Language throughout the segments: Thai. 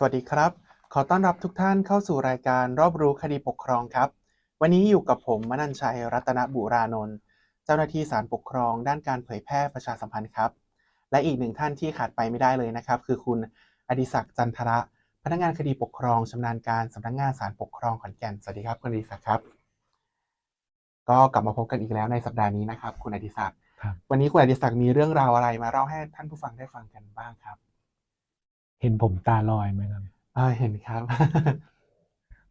สวัสดีครับ ขอต้อนรับทุกท่านเข้าสู่รายการรอบรู้คดีปกครองครับ วันนี้อยู่กับผมมนัญชัยรัตนบุรานนท์เจ้าหน้าที่ศาลปกครอง ด้านการเผยแพร่ประชาสัมพันธ์ครับ และอีกหนึ่งท่านที่ขาดไปไม่ได้เลยนะครับ คือคุณอดิศักดิ์จันทระ พนักงานคดีปกครองชำนาญการสำนักงานศาลปกครองขอนแก่นสวัสดีครับคุณอดิศักดิ์ครับ ก็กลับมาพบกันอีกแล้วในสัปดาห์นี้นะครับ คุณอดิศักดิ์ครับวันนี้คุณอดิศักดิ์มีเรื่องราวอะไรมาเล่าให้ท่านผู้ฟังได้ฟังกันบ้างครับ เห็นผมตาลอยไหมครับเออเห็นครับ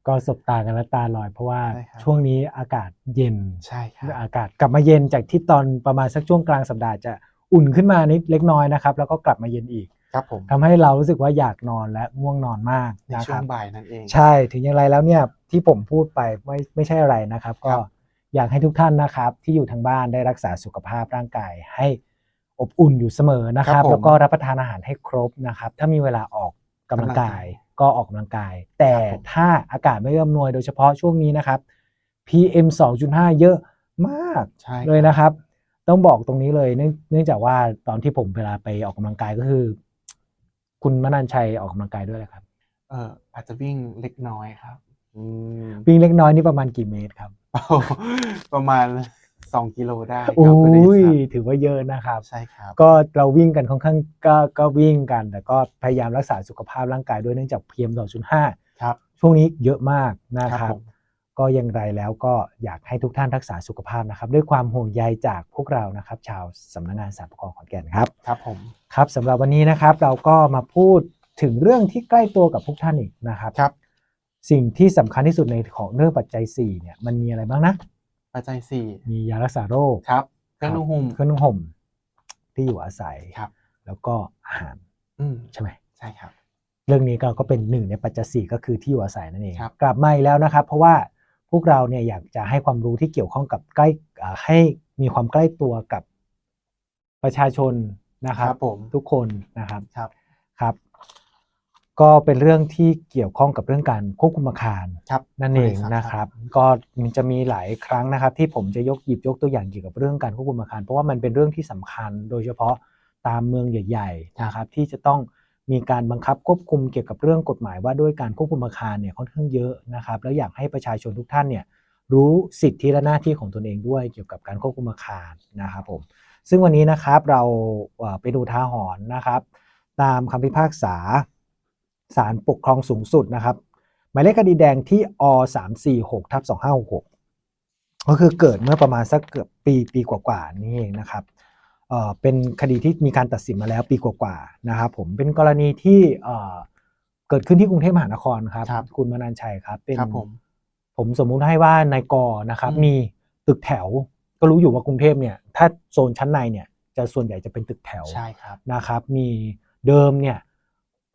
ก็สบตากันแล้วตาลอย เพราะว่าใช่ครับ ช่วงนี้อากาศเย็น ใช่ครับ อากาศกลับมาเย็นจากที่ตอนประมาณสักช่วงกลางสัปดาห์จะอุ่นขึ้นมานิดเล็กน้อยนะครับ แล้วก็กลับมาเย็นอีกครับผมทำให้เรารู้สึกว่าอยากนอนและง่วงนอนมากในนะคช่วรังบ บ่ายนั่นเอง ใช่ถึงอย่างไรแล้วเนี่ยที่ผมพูดไปไม่ไม่ใช่อะไรนะครับ ก็ครับ อยากให้ทุกท่านนะครับที่อยู่ทางบ้านได้รักษาสุขภาพร่างกายให้ อบอุ่นอยู่เสมอนะครับแล้วก็รับประทานอาหารให้ครบนะครับ ถ้ามีเวลาออกกำลังกายก็ออกกำลังกาย แต่ถ้าอากาศไม่เอื้อมหนวยโดยเฉพาะช่วงนี้นะครับ PM 2.5 เยอะมาก ใช่ เลยนะครับ ต้องบอกตรงนี้เลยเนื่องเนื่องจากว่าตอนที่ผมเวลาไปออกกำลังกายก็คือ คุณมนันชัยออกกำลังกายด้วยแหละครับเอออาจจะวิ่งเล็กน้อยครับ อืมวิ่งเล็กน้อยนี่ประมาณกี่เมตรครับโอ้โหประมาณ สองกิโลได้คอุรับคุณอ้ยดิศักดิ์ถือว่าเยอะนะครับ ใช่ครับ ก็เราวิ่งกันค่อนข้างก็ก็วิ่งกัน แต่ก็พยายามรักษาสุขภาพร่างกายด้วยเนื่องจาก PM 2.5 ครับ ช่วงนี้เยอะมากนะคครัรับบ ผม ก็อยังไรแล้วก็อยากให้ทุกท่านรักษาสุขภาพนะครับ ด้วยความห่วงใยจากพวกเรานะครับ ชาวสำนักงานสารปกครองขอนแก่นครับ ครับผม ครับสำหรับวันนี้นะครับเราก็มาพูดถึงเรื่องที่ใกล้ตัวกับพวกท่านอีกนะครับ ครับ สิ่งที่สำคัญที่สุดในของเรื่องปัจจัย4เนี่ยมันมีอะไรบ้างนะ ปัจจัยสี่มียารักษาโรคครับเครื่องนุ่งห่มเครื่องนุ่งห่มที่อยู่อาศัยครับ แล้วก็อาหารอืมใช่ไหมใช่ครับ เรื่องนี้ก็ก็เป็นหนึ่งในปัจจัยสี่ก็คือที่อยู่อาศัยนั่นเองครับกลับมาอีกแล้วนะครับ เพราะว่าพวกเราเนี่ยอยากจะให้ความรู้ที่เกี่ยวข้องกับใกล้อ่าให้มีความใกล้ตัวกับประชาชนนะครับผมทุกคนนะครับครับครับ ก็เป็นเรื่องที่เกี่ยวข้องกับเรื่องการควบคุมอาคารครับนั่นเองบริษัทนะครับ ก็มันจะมีหลายครั้งนะครับ ที่ผมจะยกหยิบยกตัวอย่างเกี่ยวกับเรื่องการควบคุมอาคาร เพราะว่ามันเป็นเรื่องที่สำคัญ โดยเฉพาะตามเมืองใหญ่ๆนะครับ ที่จะต้องมีการบังคับควบคุมเกี่ยวกับเรื่องกฎหมายว่าด้วยการควบคุมอาคารเนี่ยค่อนข้างเยอะนะครับ แล้วอยากให้ประชาชนทุกท่านเนี่ยรู้สิทธิและหน้าที่ของตนเองด้วยเกี่ยวกับการควบคุมอาคารนะครับผมซึ่งวันนี้นะครับเราเอ่อไปดูท้าหรณ์นะครับ ตามคำพิพากษา ศาลปกครองสูงสุดนะครับ หมายเลขคดีแดงที่อ346ทับ2566 ก็คือเกิดเมื่อประมาณสักเกือบปีปีกว่าๆนี่เองนะครับเอ่อเป็นคดีที่มีการตัดสินมาแล้วปีกว่าๆนะครับผมเป็นกรณีที่เอ่อเกิดขึ้นที่กรุงเทพมหานครครับครับคุณมนันชัยครับเป็นครับผมผมสมมุติให้ว่าในกอนะครับอืมมีตึกแถวก็รู้อยู่ว่ากรุงเทพเนี่ยถ้าโซนชั้นในเนี่ยจะส่วนใหญ่จะเป็นตึกแถวใช่ครับนะครับ มีเดิมเนี่ย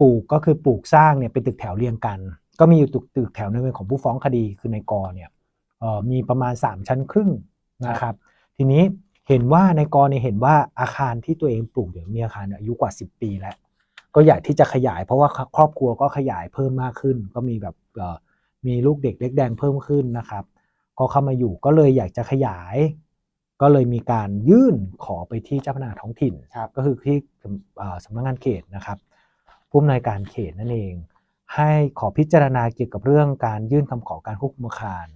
ปลูกก็คือปลูกสร้างเนี่ยเป็นตึกแถวเรียงกัน ก็มีอยู่ตึกตึกแถวหนึงเป็นของผู้ฟ้องคดีคือในกอเนี่ยเอ่อมีประมาณ 3 ชั้นครึ่งนะครับ ทีนี้เห็นว่าในกอเนี่ยเห็นว่าอาคารที่ตัวเองปลูกเนี่ยมีอาคารอายุกว่า 10 ปีแล้ว ก็อยากที่จะขยาย เพราะว่าครอบครัวก็ขยายเพิ่มมากขึ้น ก็มีแบบเอ่อมีลูกเด็กเล็กแดงเพิ่มขึ้นนะครับ ก็เข้ามาอยู่ก็เลยอยากจะขยาย ก็เลยมีการยื่นขอไปที่เจ้าพนักงานท้องถิ่นครับก็คือที่เอ่อสำนักงานเขตนะครับ ผู้อำนวยการเขตนั่นเอง ให้ขอพิจารณาเกี่ยวกับเรื่องการยื่นคำขอการควบคุมอาคาร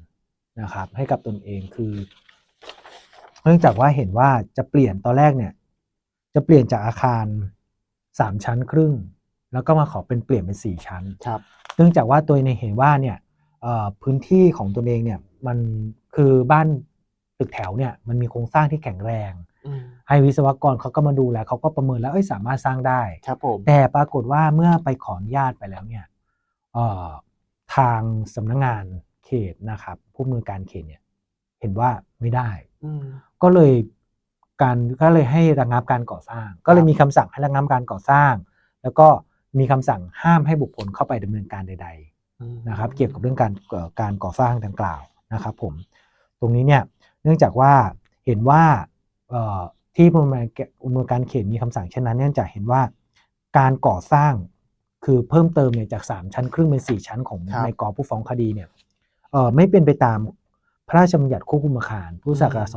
นะครับ ให้กับตนเองคือ เนื่องจากว่าเห็นว่าจะเปลี่ยนตอนแรกเนี่ย จะเปลี่ยนจากอาคารสามชั้นครึ่ง แล้วก็มาขอเป็นเปลี่ยนเป็นสี่ชั้นครับ เนื่องจากว่าตัวเองเห็นว่าเนี่ยเอ่อพื้นที่ของตนเองเนี่ยมันคือบ้านตึกแถวเนี่ยมันมีโครงสร้างที่แข็งแรงอืม ให้วิศวกรเขาก็มาดูแลเขาก็ประเมินแล้วเอ้ยสามารถสร้างได้ครับผมแต่ปรากฏว่าเมื่อไปขออนุญาตไปแล้วเนี่ยเอ่อทางสำนักงานเขตนะครับผู้อำนวยการเขตเนี่ยเห็นว่าไม่ได้อืมก็เลยการก็เลยให้ระงับการก่อสร้าง ก็เลยมีคำสั่งให้ระงับการก่อสร้าง แล้วก็มีคำสั่งห้ามให้บุคคลเข้าไปดำเนินการใดๆอืมนะครับ เกี่ยวกับเรื่องการเอ่อการก่อสร้างดังกล่าวนะครับ ผมตรงนี้เนี่ยเนื่องจากว่าเห็นว่าเอ่อ ที่ผู้อำนวยการอำนวยการเขตมีคำสั่งเช่นนั้นเนื่องจากเห็นว่าการก่อสร้างคือเพิ่มเติมเนี่ยจาก 3 ชั้นครึ่งเป็น 4 ชั้นของครับในกอผู้ฟ้องคดีเนี่ยเอ่อไม่เป็นไปตามพระราชบัญญัติควบคุมอาคารพุทธศักราช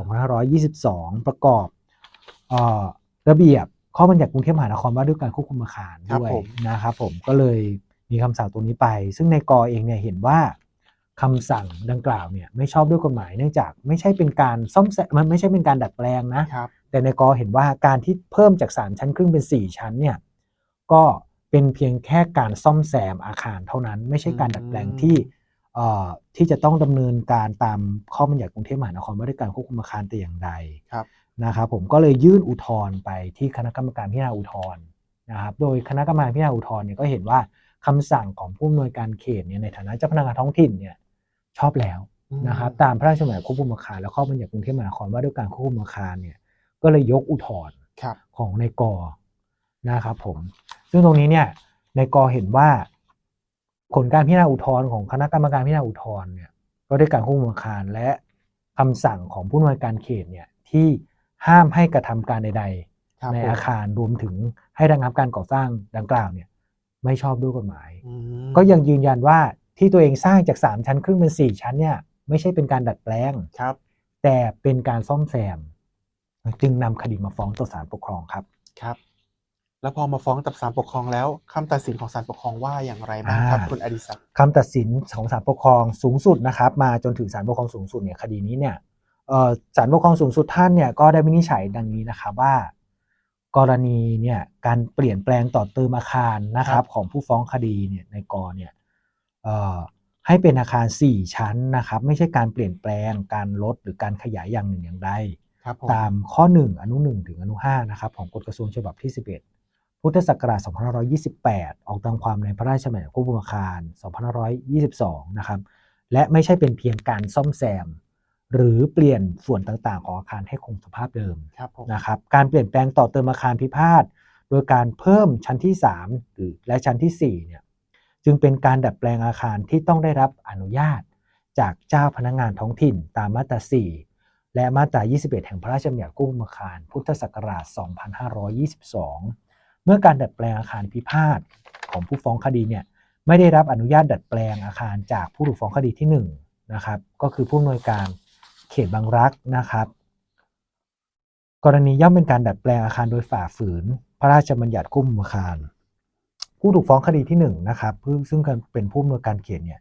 2522 ประกอบเอ่อระเบียบข้อบัญญัติกรุงเทพมหานครว่าด้วยการควบคุมอาคารครับด้วยผมนะครับผมก็เลยมีคำสั่งตรงนี้ไป ซึ่งในกอเองเนี่ยเห็นว่า คำสั่งดังกล่าวเนี่ยไม่ชอบด้วยกฎหมายเนื่องจากไม่ใช่เป็นการซ่อมแซมมันไม่ใช่เป็นการดัดแปลงนะครับแต่ในกอเห็นว่าการที่เพิ่มจาก 3 ชั้นครึ่งเป็น 4 ชั้นเนี่ยก็เป็นเพียงแค่การซ่อมแซมอาคารเท่านั้น ไม่ใช่การดัดแปลงที่เอ่อที่จะต้องดำเนินการตามข้อบัญญัติกรุงเทพมหานครว่าด้วยการควบคุมอาคารแต่อย่างใดครับนะครับผมก็เลยยื่นอุทธรณ์ไปที่คณะกรรมการพิจารณาอุทธรณ์นะครับโดยคณะกรรมการพิจารณาอุทธรณ์เนี่ยก็เห็นว่าคำสั่งของผู้อำนวยการเขตเนี่ยในฐานะเจ้าพนักงานท้องถิ่นเนี่ย ชอบแล้วอืมนะครับตามพระราชบัญญัติควบคุมอาคารและข้อบัญญัติกรุงเทพมหานครว่าด้วยการควบคุมอาคารเนี่ยก็เลยยกอุทธรณ์ครับของในกอนะครับผม ซึ่งตรงนี้เนี่ยในกอเห็นว่า ผลการพิจารณาอุทธรณ์ของคณะกรรมการพิจารณาอุทธรณ์เนี่ยก็ด้วยการควบคุมอาคารและคำสั่งของผู้อำนวยการเขตเนี่ยที่ห้ามให้กระทำการใดครับๆในผมอาคารรวมถึงให้ระงับการก่อสร้างดังกล่าวเนี่ยไม่ชอบด้วยกฎหมายอืมก็ยังยืนยันว่า ที่ตัวเองสร้างจาก 3 ชั้นครึ่งเป็น 4 ชั้นเนี่ยไม่ใช่เป็นการดัดแปลงครับ แต่เป็นการซ่อมแซม จึงนำคดีมาฟ้องต่อศาลปกครองครับ ครับ แล้วพอมาฟ้องกับศาลปกครองแล้วคำตัดสินของศาลปกครองว่าอย่างไรบ้างครับ อ่า คุณอดิศักดิ์คำตัดสินของศาลปกครองสูงสุดนะครับมาจนถึงศาลปกครองสูงสุดเนี่ยคดีนี้เนี่ยเอ่อศาลปกครองสูงสุดท่านเนี่ยก็ได้วินิจฉัยดังนี้นะครับว่า กรณีเนี่ยการเปลี่ยนแปลงต่อเติมอาคารนะครับ ของผู้ฟ้องคดีเนี่ยในกอเนี่ยเอ่อ ให้เป็นอาคาร 4 ชั้นนะครับ ไม่ใช่การเปลี่ยนแปลงการลดหรือการขยายอย่างหนึ่งอย่างใดครับผมตามข้อ 1 อนุ 1 ถึงอนุ5นะครับของกฎกระทรวงฉบับที่ 11 พุทธศักราช 2528 ออกตามความในพระราชบัญญัติควบคุมอาคาร 2522 นะครับและไม่ใช่เป็นเพียงการซ่อมแซม หรือเปลี่ยนส่วนต่างๆ ของอาคารให้คงสภาพเดิมครับผมนะครับการเปลี่ยนแปลงต่อเติมอาคารพิพาทโดยการเพิ่มชั้นที่ 3 หรือและชั้นที่4เนี่ย จึงเป็นการดัดแปลงอาคารที่ต้องได้รับอนุญาต จากเจ้าพนักงานท้องถิ่นตามมาตรา 4 และมาตรา 21 แห่งพระราชบัญญัติควบคุมอาคาร พุทธศักราช 2522 เมื่อการดัดแปลงอาคารพิพาทของผู้ฟ้องคดีเนี่ยไม่ได้รับอนุญาตดัดแปลงอาคารจากผู้ถูกฟ้องคดีที่1นะครับก็คือผู้อำนวยการเขตบางรักนะครับ กรณีย่อมเป็นการดัดแปลงอาคารโดยฝ่าฝืน พระราชบัญญัติควบคุมอาคาร ผู้ถูกฟ้องคดีที่1นงนะครับซึ่งซึ่งเป็นผู้อำนวยการเขตเนี่ย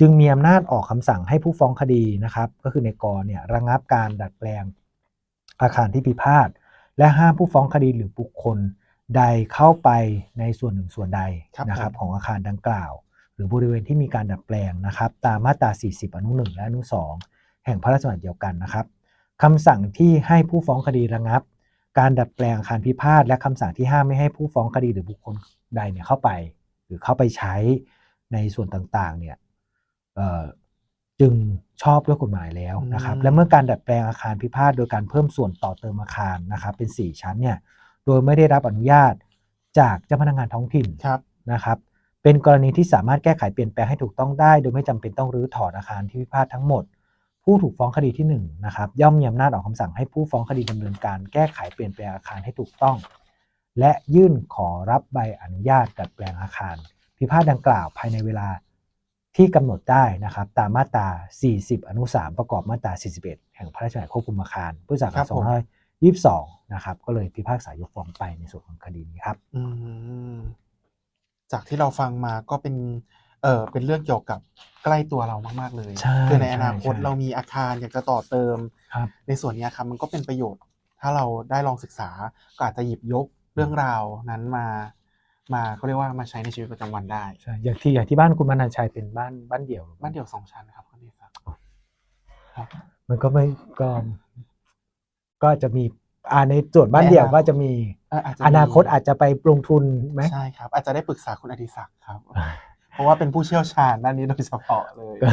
จึงมีอำนาจออกคำสั่งให้ผู้ฟ้องคดีนะครับก็คือในกรเนี่ยระงับการดัดแปลงอาคารที่พิพาทและห้ามผู้ฟ้องคดีหรือบุคคลใดเข้าไปในส่วนหนึ่งส่วนใดครับนะครับผมของอาคารดังกล่าว หรือบริเวณที่มีการดัดแปลงนะครับ ตามมาตรา 40 อนุ 1 และอนุ 2 แห่งพระราชบัญญัติเดียวกันนะครับคำสั่งที่ให้ผู้ฟ้องคดีระงับ การดัดแปลงอาคารพิพาทและคำสั่งที่ห้ามไม่ให้ผู้ฟ้องคดีหรือบุคคล ใดเนี่ยเข้าไป หรือเข้าไปใช้ในส่วนต่างๆเนี่ยเอ่อจึงชอบด้วยกฎหมายแล้วนะครับอืมและเมื่อการดัดแปลงอาคารพิพาทโดยการเพิ่มส่วนต่อเติมอาคารนะครับ เป็น 4 ชั้นเนี่ยโดยไม่ได้รับอนุญาตจากเจ้าพนักงานท้องถิ่นครับนะครับ เป็นกรณีที่สามารถแก้ไขเปลี่ยนแปลงให้ถูกต้องได้ โดยไม่จำเป็นต้องรื้อถอนอาคารที่พิพาททั้งหมด ผู้ถูกฟ้องคดีที่1นะครับย่อมมีอำนาจออกคำสั่งให้ผู้ฟ้องคดีดำเนินการแก้ไขเปลี่ยนแปลงอาคารให้ถูกต้อง และยื่นขอรับใบอนุญาตดัดแปลงอาคาร พิพาทดังกล่าวภายในเวลาที่กำหนดได้นะครับตามมาตรา 40 อนุ 3 ประกอบมาตรา 41 แห่งพระราชบัญญัติควบคุมอาคารพุทธศักครัราบชผม2522 นะครับ ก็เลยพิพากษายกฟ้องไปในส่วนของคดีนี้ครับอืมจากที่เราฟังมาก็เป็นเออเป็นเรื่องเกี่ยวกับใกล้ตัวเรามาก ๆ เลยใช่คือในอนาคตใช่เรามีอาคารอยากจะต่อเติมครับในส่วนเนี้ยครับมันก็เป็นประโยชน์ ถ้าเราได้ลองศึกษาก็อาจจะหยิบยก เรื่องราวนั้นมามาเขาเรียกว่ามาใช้ในชีวิตประจำวันได้ ใช่อย่างที่อย่างที่บ้านคุณมนันชัยเป็นบ้านบ้านเดี่ยวหรือบ้านเดี่ยวสองชั้นครับคุณนิสักครับ มันก็ไม่ก็ก็จะมีอ่าในส่วนบ้านเดี่ยวในอนาคตก็จะมีเอ่ออาจจะอนาคตอาจจะไปลงทุนไหมใช่ครับ อาจจะได้ปรึกษาคุณอดิศักดิ์ครับ เพราะว่าเป็นผู้เชี่ยวชาญด้านนี้โดยเฉพาะเลย ก็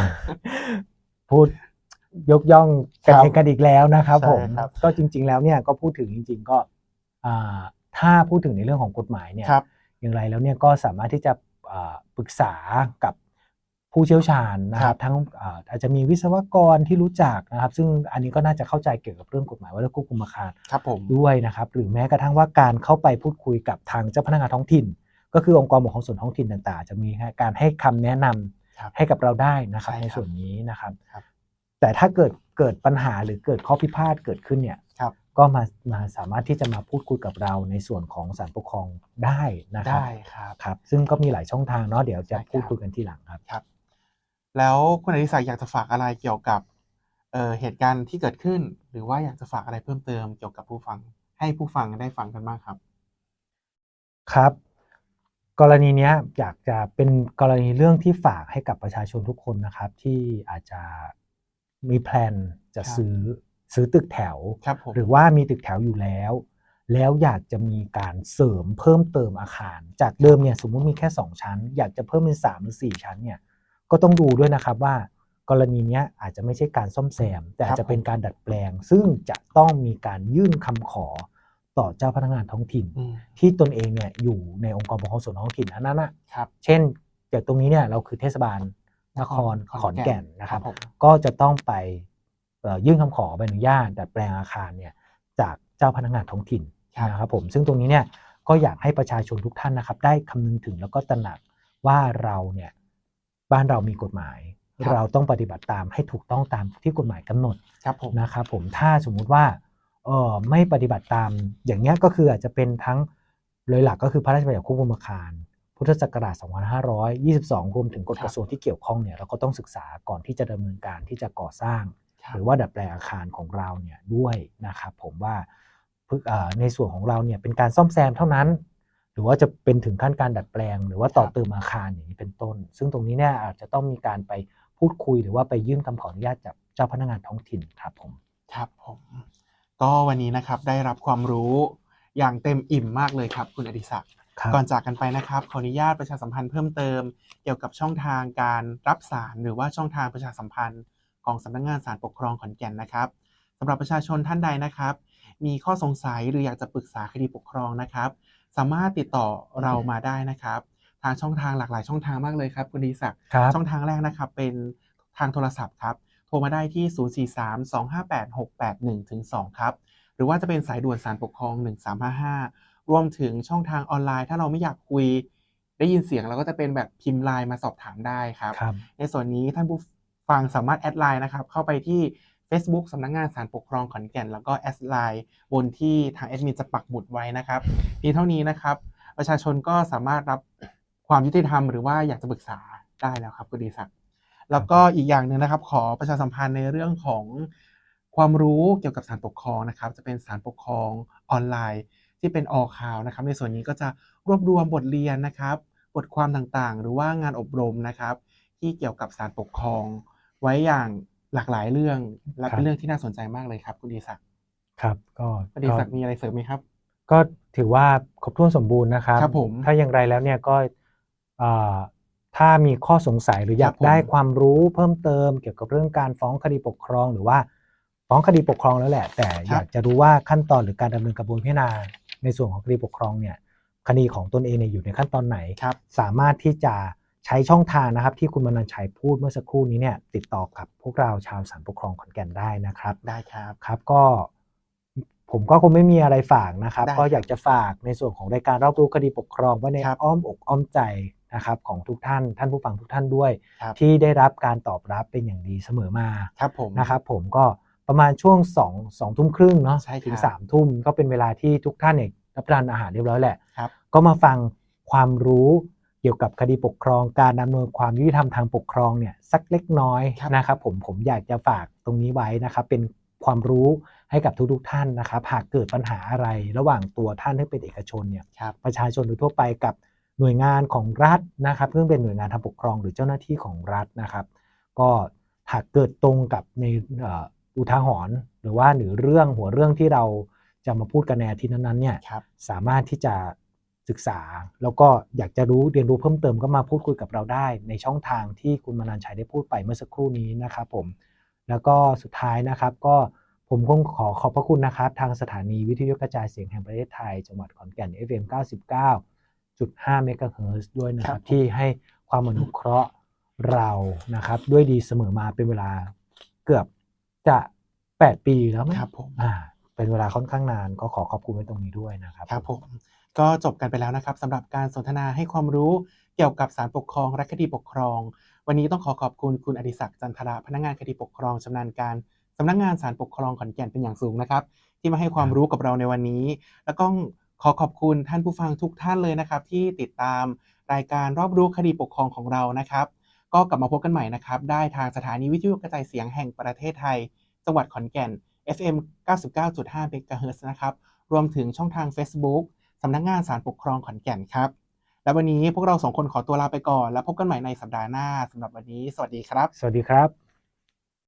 พูดยกย่องกันครับเองกันอีกแล้วนะครับใช่ผมครับ ก็จริง ๆ แล้วเนี่ยก็พูดถึงจริง ๆ ก็อ่า ถ้าพูดถึงในเรื่องของกฎหมายเนี่ยครับอย่างไรแล้วเนี่ยก็สามารถที่จะอ่าปรึกษากับผู้เชี่ยวชาญนะคครัรับบ ทั้งอ่าอาจจะมีวิศวกรที่รู้จักนะครับ ซึ่งอันนี้ก็น่าจะเข้าใจเกี่ยวกับเรื่องกฎหมายว่าด้วยควบคุมอาคาร ครับผม ด้วยนะครับหรือแม้กระทั่งว่าการเข้าไปพูดคุยกับทางเจ้าพนักงานท้องถิ่น ก็คือองค์กรปกครองส่วนท้องถิ่นต่างๆ จะมีการให้คำแนะนำครับให้กับเราได้นะครับใช่ครับในส่วนนี้นะครับ ครับแต่ถ้าเกิดเกิดปัญหาหรือเกิดข้อพิพาทเกิดขึ้นเนี่ยครับ ก็มามาสามารถที่จะมาพูดคุยกับเราในส่วนของศาลปกครองได้นะครับได้ครับครับ ซึ่งก็มีหลายช่องทางเนาะเดี๋ยวจะใช่ครับพูดคุยกันทีหลังครับครับ แล้วคุณอดิศักดิ์อยากจะฝากอะไรเกี่ยวกับเอ่อเหตุการณ์ที่เกิดขึ้น หรือว่าอยากจะฝากอะไรเพิ่มเติมเกี่ยวกับผู้ฟัง ให้ผู้ฟังได้ฟังกันบ้างครับ ครับ กรณีเนี้ยอยากจะเป็นกรณีเรื่องที่ฝากให้กับประชาชนทุกคนนะครับ ที่อาจจะมีแพลนจะครับซื้อ ซื้อตึกแถว ครับผมหรือว่ามีตึกแถวอยู่แล้ว แล้วอยากจะมีการเสริมเพิ่มเติมอาคาร จากเดิมเนี่ยสมมุติมีแค่ 2 ชั้น อยากจะเพิ่มเป็น3หรือ4ชั้นเนี่ยก็ต้องดูด้วยนะครับว่ากรณีเนี้ยอาจจะไม่ใช่การซ่อมแซม แต่อาจจะเป็นการดัดแปลง ซึ่งจะต้องมีการยื่นคำขอต่อเจ้าพนักงานท้องถิ่นอืมที่ตนเองเนี่ยอยู่ในองค์กรปกครองส่วนท้องถิ่นนั้นน่ะครับ เช่นจากตรงนี้เนี่ยเราคือเทศบาลนครขอนแก่นนะครับผมก็จะต้องไปเอ่อ ยื่นคำขอใบอนุญาตดัดแปลงอาคารเนี่ยจากเจ้าพนักงานท้องถิ่นครับนะครับผมซึ่งตรงนี้เนี่ยก็อยากให้ประชาชนทุกท่านนะครับ ได้คำนึงถึงแล้วก็ตระหนักว่าเราเนี่ยบ้านเรามีกฎหมาย เราต้องปฏิบัติตามให้ถูกต้องตามที่กฎหมายกำหนดครับผมนะครับผมถ้าสมมุติว่าเออไม่ปฏิบัติตามอย่างเงี้ยก็คืออาจจะเป็นทั้งโดยหลักก็คือพระราชบัญญัติควบคุมอาคาร พุทธศักราช 2522 รวมถึงกฎกระทรวงที่เกี่ยวข้องเนี่ยเราก็ต้องศึกษาก่อนที่จะดำเนินการที่จะก่อสร้างครั หบรือว่าดัดแปลงอาคารของเราเนี่ยด้วยนะครับผมว่าพึเอ่อในส่วนของเราเนี่ยเป็นการซ่อมแซมเท่านั้น หรือว่าจะเป็นถึงขั้นการดัดแปลง หรือว่าต่อครับเติมอาคารอย่างนี้เป็นต้น ซึ่งตรงนี้เนี่ยอาจจะต้องมีการไปพูดคุยหรือว่าไปยื่นคำขออนุญาตจากเจ้าพนักงานท้องถิ่นครับผมครับผมก็วันนี้นะครับได้รับความรู้อย่างเต็มอิ่มมากเลยครับ คุณอดิศักดิ์ครับก่อนจากกันไปนะครับ ขออนุญาตประชาสัมพันธ์เพิ่มเติม เกี่ยวกับช่องทางการรับสารหรือว่าช่องทางประชาสัมพันธ์ ของสำนักงานศาลปกครองขอนแก่นนะครับสำหรับประชาชนท่านใดนะครับ มีข้อสงสัยหรืออยากจะปรึกษาคดีปกครองนะครับ สามารถติดต่อเรามาได้นะครับ ทางช่องทางหลากหลายช่องทางมากเลยครับคุณอดิศักดิ์ครับ ช่องทางแรกนะครับ เป็นทางโทรศัพท์ครับ โทรมาได้ที่ 043-258-681ถึง2ครับ หรือว่าจะเป็นสายด่วนสารปกครอง 1355 รวมถึงช่องทางออนไลน์ ถ้าเราไม่อยากคุยได้ยินเสียงเราก็จะเป็นแบบพิมพ์ไลน์มาสอบถามได้ครับ ครับ ในส่วนนี้ท่านผู้ ฟังสามารถแอดไลน์นะครับเข้าไปที่ Facebook สำนักงานสารปกครองขอนแก่น แล้วก็แอดไลน์บนที่ทางแอดมินจะปักหมุดไว้นะครับเพียงเท่านี้นะครับ ประชาชนก็สามารถรับความยุติธรรมหรือว่าอยากจะปรึกษาได้แล้วครับคุณดีศักดิ์แล้วก็อีกอย่างหนึ่งนะครับ ขอประชาสัมพันธ์ในเรื่องของความรู้เกี่ยวกับสารปกครองนะครับ จะเป็นสารปกครองออนไลน์ ที่เป็นออข่าวนะครับ ในส่วนนี้ก็จะรวบรวมบทเรียนนะครับ บทความต่างๆ หรือว่างานอบรมนะครับ ที่เกี่ยวกับสารปกครอง ไว้อย่างหลากหลายเรื่องและครับเป็นเรื่องที่น่าสนใจมากเลยครับคุณดีศักดิ์ครับก็คุณดีศักดิ์มีอะไรเสริมไหมครับ ก็ถือว่าครบถ้วนสมบูรณ์นะครับครับผมถ้าอย่างไรแล้วเนี่ยก็เอ่อถ้ามีข้อสงสัยหรืออยากครับผมได้ความรู้เพิ่มเติม เกี่ยวกับเรื่องการฟ้องคดีปกครองหรือว่าฟ้องคดีปกครองแล้วแหละ แต่อยากจะรู้ว่าขั้นตอนหรือการดำเนินกระบวนพิจารณาในส่วนของคดีปกครองเนี่ยคดีของตนเองเนี่ยอยู่ในขั้นตอนไหนครับสามารถที่จะ ใช้ช่องทางนะครับที่คุณมนันชัยพูดเมื่อสักครู่นี้เนี่ยติดต่อกับพวกเราชาวสารปกครองขอนแก่นได้นะครับได้ครับ ครับก็ผมก็คงไม่มีอะไรฝากนะครับ ได้ก็อยากจะฝากในส่วนของรายการรอบรู้คดีปกครองไว้ในครับอ้อมอกอ้อมใจนะครับของทุกท่านท่านผู้ฟังทุกท่านด้วย ครับ ที่ได้รับการตอบรับเป็นอย่างดีเสมอมาครับผม นะครับ ผมก็ประมาณช่วง2 2ทุ่มครึ่งเนาะใช่ครับ ถึง3ทุ่มก็เป็นเวลาที่ทุกท่านเนี่ยรับประทานอาหารเรียบร้อยแหละ ครับ ก็มาฟังความรู้ เกี่ยวกับคดีปกครองการดำเนินความยุติธรรมทางปกครองเนี่ยสักเล็กน้อยครับนะครับผมผมอยากจะฝากตรงนี้ไว้นะครับเป็นความรู้ให้กับทุกๆท่านนะครับหากเกิดปัญหาอะไรระหว่างตัวท่านที่เป็นเอกชนเนี่ยครับประชาชนโดยทั่วไปกับหน่วยงานของรัฐนะครับซึ่งเป็นหน่วยงานทางปกครองหรือเจ้าหน้าที่ของรัฐนะครับ ก็หากเกิดตรงกับในเอ่ออุทาหรณ์หรือว่าหรือเรื่องหัวเรื่องที่เราจะมาพูดกันในอาทิตย์นั้นๆเนี่ยครับสามารถที่จะ ศึกษา แล้วก็อยากจะรู้เรียนรู้เพิ่มเติมก็มาพูดคุยกับเราได้ ในช่องทางที่คุณมนันชัยได้พูดไปเมื่อสักครู่นี้นะครับผมแล้วก็สุดท้ายนะครับก็ผมคงขอขอบพระคุณนะครับ ทางสถานีวิทยุกระจายเสียงแห่งประเทศไทย จังหวัดขอนแก่น FM 99.5เมกะเฮิรตซ์ด้วยนะคครัรับบที่ให้ความอนุเคราะห์เรานะครับ ด้วยดีเสมอมาเป็นเวลาเกือบจะ 8 ปีแล้วมั้งครับผมอ่าเป็นเวลาค่อนข้างนานก็ขอขอบคุณไว้ตรงนี้ด้วยนะครับ ครับผม ก็จบกันไปแล้วนะครับสำหรับการสนทนาให้ความรู้เกี่ยวกับสารปกครองและคดีปกครอง วันนี้ต้องขอขอบคุณคุณอดิศักดิ์จันทระพนักงานคดีปกครองชำนาญการสำนักงานสารปกครองขอนแก่นเป็นอย่างสูงนะครับ ที่มาให้ความรู้กับเราในวันนี้ แล้วก็ขอขอบคุณท่านผู้ฟังทุกท่านเลยนะครับ ที่ติดตามรายการรอบรู้คดีปกครองของเรานะครับ ก็กลับมาพบกันใหม่นะครับ ได้ทางสถานีวิทยุกระจายเสียงแห่งประเทศไทย จังหวัดขอนแก่น FM 99.5เมกะเฮิร์นะครับรวมถึงช่องทาง Facebook สำนักงานศาลปกครองขอนแก่นครับ และวันนี้พวกเราสองคนขอตัวลาไปก่อน แล้วพบกันใหม่ในสัปดาห์หน้าสำหรับวันนี้ สวัสดีครับ สวัสดีครับ